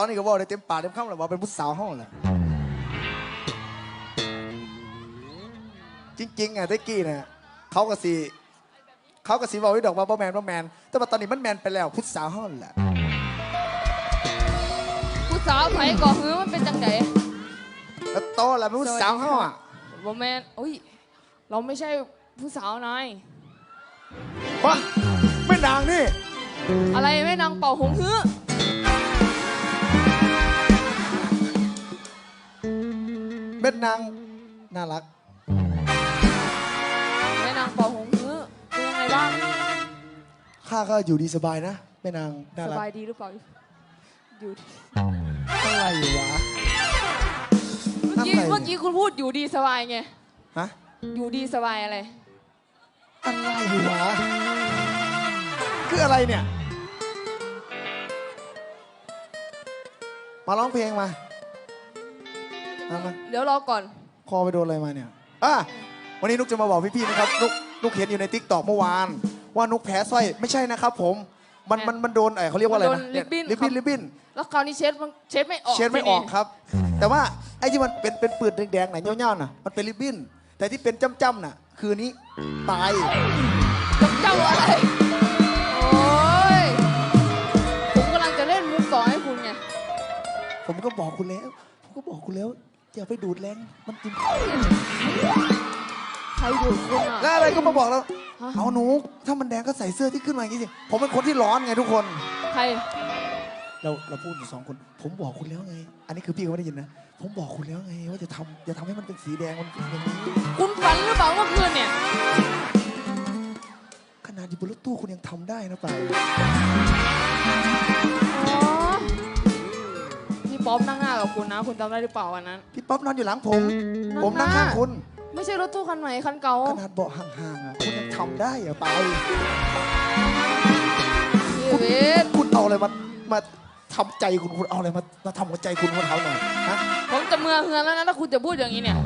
อนนี้ก็บอกได้เต็มปากเต็มคำเลยว่าเป็นผู้สาวห้องแหละจริงๆอะตะกี้เนี่ยเขาก็สิเขาก็สิบอกไว้ดอกว่าบ่แมนบ่แมน แต่ว่าตอนนี้มันแมนไปแล้วผู้สาวห้องแหละผู้สาวไผก่อหือมันเป็นจังไดแล้วโตแล้วเป็นผู้สาวห้องอะบ่แม่นอุ้ยเราไม่ใช่ผู้สาวนายวะไม่นางนี่ อะไรแม่นางเป่าหงหือ ม็ดนางน่ารัก แม่นางเป่าหงหือเป็นยังไงบ้างข้าก็อยู่ดีสบายนะแม่นางน่าสรักบายดีหรือเปล่าอยู่ดีอะไรวะ เมื่อกี้อะไรเนี่ยเมื่อกี้คุณพูดอยู่ดีสบายไงฮะอยู่ดีสบายอะไรอะไรวะคืออะไรเนี่ย มาร้องเพลงมา มามาเดี๋ยวรอก่อน คอไปโดนอะไรมาเนี่ยอะวันนี้นุกจะมาบอกพี่ๆนะครับนุกนุกเห็นอยู่ในทิกตอกเมื่อวาน ว่านุกแพ้สร้อยไม่ใช่นะครับผมมันมันมันโดนไอ้เขาเรียกว่าอะไรมันโดนะนเนี่ยริบบิ้นริบบิ้นครับริบบิ้นแล้วคราวนี้เช็ดมันเช็ดไม่ออกเช็ดไม่ออกครับ แต่ว่าไอ้ที่มันเป็นเป็นปืนแดงๆไหนเงี้ยวๆน่ะมันเป็นริบบิ้น แต่ที่เป็นจ้ำๆน่ะ คือนี้ตายแล้วเจ้าอะไร โอ้ย ผมกำลังจะเล่นมุกต่อให้คุณไง ผมก็บอกคุณแล้ว ผมก็บอกคุณแล้ว อย่าไปดูดแรงมันกินใครดูดคุณอะ แล้วอะไรก็มาบอกแล้วฮะ เอาหนู ถ้ามันแดงก็ใส่เสื้อที่ขึ้นมาอย่างนี้สิ ผมเป็นคนที่ร้อนไงทุกคน ใคร เราเราพูดอยู่สองคน ผมบอกคุณแล้วไง อันนี้คือพี่เขาไม่ได้ยินนะ ผมบอกคุณแล้วไง ว่าจะทำอย่าทำให้มันเป็นสีแดงมันเป็นอย่างนี้ คุณฝันหรือเปล่าเมื่อคืนเนี่ย ขนาดอยู่บนรถตู้คุณยังทำได้นะไปอ๋อพี่ ป๊อปนั่งหน้ากับคุณนะ คุณจำได้หรือเปล่าวันนั้น พี่ป๊อปนอนอยู่หลังผมนั่งผมนั่งหน้าข้างคุณ ไม่ใช่รถตู้คันใหม่คันเก่าขนาดเบาะห่างๆอะคุณยังทำได้อะไปชีวิตคุณเอาอะไรมามาทำใจคุณคุณเอาอะไรมามาทำหัวใจคุณมาเท้าหน่อยฮะผมจะเมื่อเฮือนแล้วนะถ้าคุณจะพูดอย่างนี้เนี่ย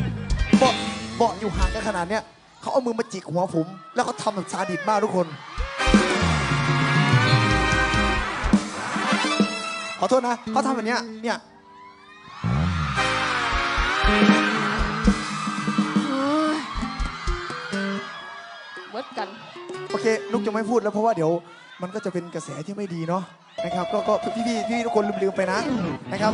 เบาะเบาะอยู่ห่างกันขนาดเนี้ยเขาเอามือมาจิกหัวผม แล้วเขาทำแบบซาดิสมากทุกคน ขอโทษนะเขาทำแบบเนี้ยเนี่ย กัน โอเคนุกจะไม่พูดแล้วเพราะว่าเดี๋ยวมันก็จะเป็นกระแสที่ไม่ดีเนาะนะครับก็ก็พี่พี่พี่ทุกคนลืมๆไปนะนะครับ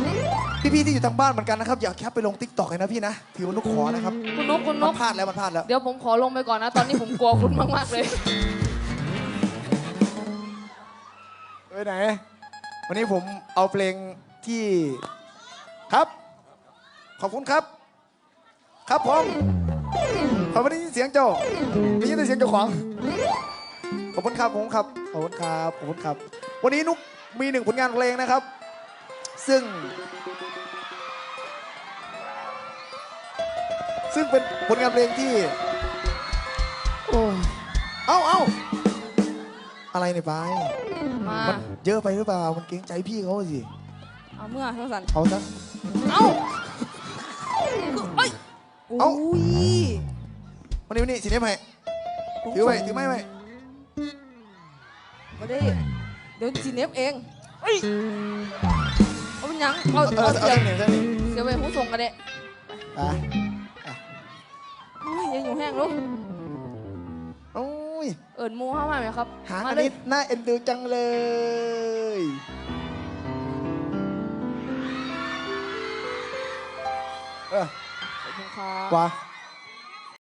พี่พี่ที่อยู่ทางบ้านเหมือนกันนะครับอย่าแคปไปลงทิกตอกเลยนะพี่นะถือว่านุกขอนะครับคุณนกคุณนมันกพลาดแล้วมันพลาดแล้ว เดี๋ยวผมขอลงไปก่อนนะ ตอนนี้ผมกลัวคุณมากๆเลย ไปไหน วันนี้ผมเอาเพลงที่ครับ ขอบคุณครับ ครับผม ขอบคุณที่เสียงเจ้าไม่ใช่แต่เสียงเจ้าของขอบคุณครับผมครับขอบคุณครับขอบคุณครับ วันนี้นุกมีหนึ่งผลงานเพลงนะครับ ซึ่ง ซึ่งเป็นผลงานเพลงที่โอ้เอ้าเอ้าอะไรเนี่ยไปมามันเยอะไปหรือเปล่า มันเกรงใจพี่เขาสิเอาเมื่อทั้งสันเอาซะเอ้าเอ้ย เอ้า อุ้ย วันนี้วันนี้สีนี้ไหมถือไว้ถือไม่ไว้มาได้เดี๋ยวจีเนฟเองเอ้ยเอาเป็นหยังเอาเออเอาเอาเสียเส้นหนึ่งเส้นหนึ่งเสียไปหูส่งกันเด้ไปโอ้ยยังอยู่แห้งลูกโอ้ยเอิญมูเข้ามาไหมครับ หางมาอันเลยนี้น่าเอ็นดูจังเลยเออขอบคุณครับว่า